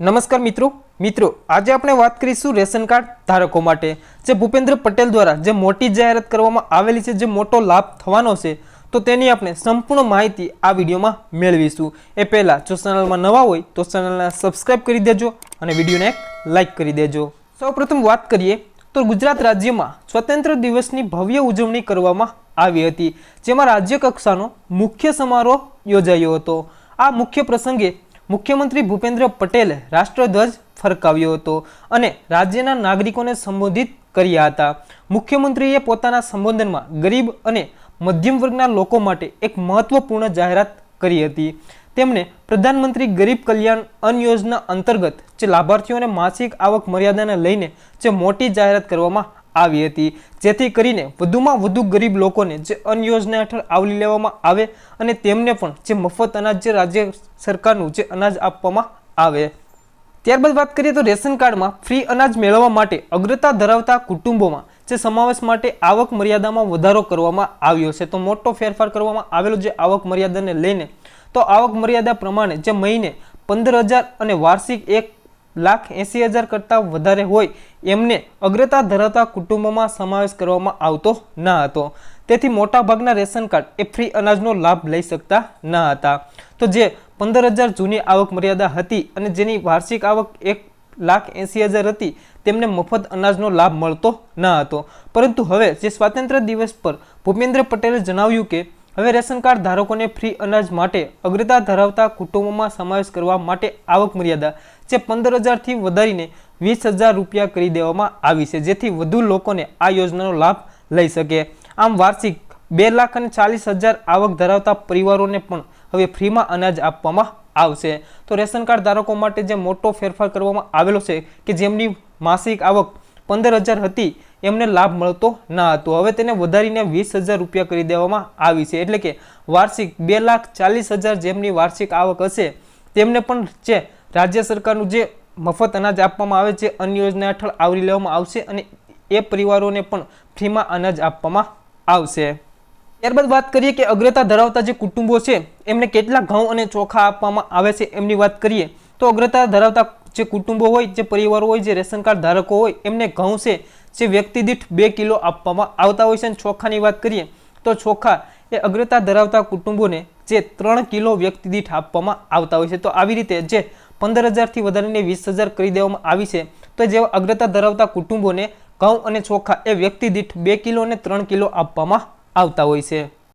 નમસ્કાર મિત્રો. મિત્રો, આજે આપણે વાત કરીશું રેશન કાર્ડ ધારકો માટે, જે ભૂપેન્દ્ર પટેલ દ્વારા જે મોટી જાહેરાત કરવામાં આવેલી છે, જે મોટો લાભ થવાનો છે, તો તેની આપણે સંપૂર્ણ માહિતી આ વિડીયોમાં મેળવીશું. એ પહેલાં, જો ચેનલમાં નવા હોય, તો ચેનલને સબસ્ક્રાઇબ કરી દેજો અને વિડીયોને લાઇક કરી દેજો. સૌપ્રથમ વાત કરીએ, તો ગુજરાત રાજ્યમાં સ્વતંત્ર દિવસની ભવ્ય ઉજવણી કરવામાં આવી હતી, જેમાં રાજ્ય કક્ષાનો મુખ્ય સમારોહ યોજાયો હતો. આ મુખ્ય પ્રસંગે મુખ્યમંત્રી ભૂપેન્દ્ર પટેલે રાષ્ટ્રધ્વજ ફરકાવ્યો હતો અને રાજ્યના નાગરિકોને સંબોધિત કર્યા હતા. મુખ્યમંત્રીએ પોતાના સંબોધનમાં ગરીબ અને મધ્યમ વર્ગના લોકો માટે એક મહત્વપૂર્ણ જાહેરાત કરી હતી. તેમણે પ્રધાનમંત્રી ગરીબ કલ્યાણ અન્ન યોજના અંતર્ગત જે લાભાર્થીઓને માસિક આવક મર્યાદાને લઈને જે મોટી જાહેરાત કરવામાં આવી હતી. જેથી કરીને વધુમાં વધુ ગરીબ લોકોને જે અન્ન યોજના હેઠળ આવરી લેવામાં આવે અને તેમને પણ જે મફત અનાજ જે રાજ્ય સરકારનું જે અનાજ આપવામાં આવે. ત્યારબાદ વાત કરીએ તો રેશન કાર્ડમાં ફ્રી અનાજ મેળવવા માટે અગ્રતા ધરાવતા કુટુંબોમાં જે સમાવેશ માટે આવક મર્યાદામાં વધારો કરવામાં આવ્યો છે. તો મોટો ફેરફાર કરવામાં આવેલો જે આવક મર્યાદાને લઈને, તો આવક મર્યાદા પ્રમાણે જે મહિને પંદર હજાર અને વાર્ષિક એક લાખ એંસી હજાર કરતાં વધારે હોય એમને અગ્રતા ધરાવતા કુટુંબોમાં સમાવેશ કરવામાં આવતો ન હતો. તેથી મોટાભાગના રેશન કાર્ડ એ ફ્રી અનાજનો લાભ લઈ શકતા ન હતા. તો જે પંદર હજાર જૂની આવક મર્યાદા હતી અને જેની વાર્ષિક આવક એક લાખ એંસી હજાર હતી, તેમને મફત અનાજનો લાભ મળતો ન હતો. પરંતુ હવે જે સ્વાતંત્ર્ય દિવસ પર ભૂપેન્દ્ર પટેલે જણાવ્યું કે હવે રેશન કાર્ડ ધારકોને ફ્રી અનાજ માટે અગ્રતા ધરાવતા કુટુંબોમાં સમાવેશ કરવા માટે આવક મર્યાદા જે પંદર હજારથી વધારીને વીસ હજાર રૂપિયા કરી દેવામાં આવી છે, જેથી વધુ લોકોને આ યોજનાનો લાભ લઈ શકે. આમ વાર્ષિક બે લાખ અને ચાલીસ હજાર આવક ધરાવતા પરિવારોને પણ હવે ફ્રીમાં અનાજ આપવામાં આવશે. તો રેશન કાર્ડ ધારકો માટે જે મોટો ફેરફાર કરવામાં આવેલો છે કે જેમની માસિક આવક પંદર હજાર હતી એમને લાભ મળતો ન હતો. હવે તેને વધારીને વીસ હજાર રૂપિયા કરી દેવામાં આવી છે. એટલે કે વાર્ષિક બે લાખ ચાલીસ હજાર જેમની વાર્ષિક આવક હશે, તેમને પણ જે રાજ્ય સરકારનું જે મફત અનાજ આપવામાં આવે છે અન્ય યોજના હેઠળ આવરી લેવામાં આવશે અને એ પરિવારોને પણ ફ્રીમાં અનાજ આપવામાં આવશે. ત્યારબાદ વાત કરીએ કે અગ્રતા ધરાવતા જે કુટુંબો છે, એમને કેટલા ઘઉં અને ચોખા આપવામાં આવે છે, એમની વાત કરીએ તો અગ્રતા ધરાવતા જે કુટુંબો હોય, જે પરિવારો હોય, જે રેશન કાર્ડ ધારકો હોય, એમને ઘઉં છે જે વ્યક્તિ દીઠ બે કિલો આપવામાં આવતા હોય છે. અને ચોખાની વાત કરીએ તો ચોખા એ અગ્રતા ધરાવતા કુટુંબોને જે ત્રણ કિલો વ્યક્તિ દીઠ આપવામાં આવતા હોય છે. તો આવી રીતે જે પંદર હજારથી વધારીને વીસ હજાર કરી દેવામાં આવી છે. તો જેવા અગ્રતા ધરાવતા કુટુંબોને ઘઉં અને ચોખા એ વ્યક્તિ દીઠ બે કિલો અને ત્રણ કિલો આપવામાં આવતા હોય છે.